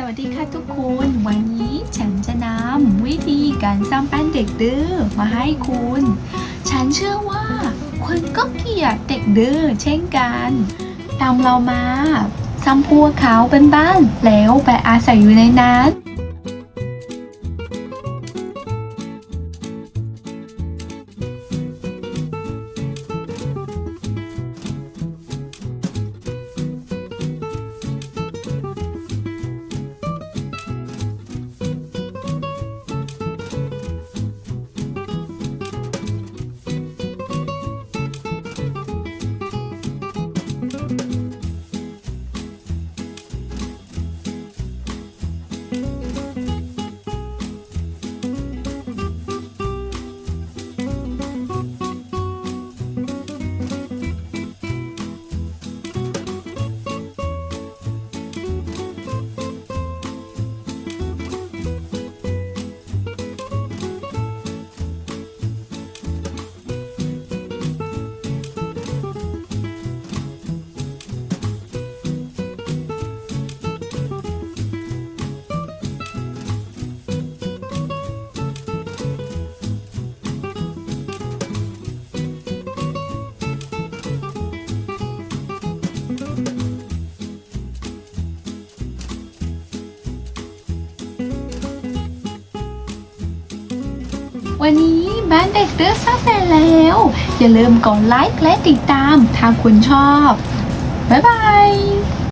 สวัสดีค่ะทุกคนวันนี้ฉันจะนำวิธีการสร้างแป้นเด็กดื้อมาให้คุณ ฉันเชื่อว่าคุณก็เกลียดเด็กดื้อเช่นกันตามเรามาซ้ำพวกเขาเป็นบ้านแล้วไปอาศัยอยู่ในนั้น วันนี้บ้านเด็กเดือสร้าเสร็จแล้ว อย่าลืมกดไลค์และติดตามถ้าคุณชอบ บ๊ายบาย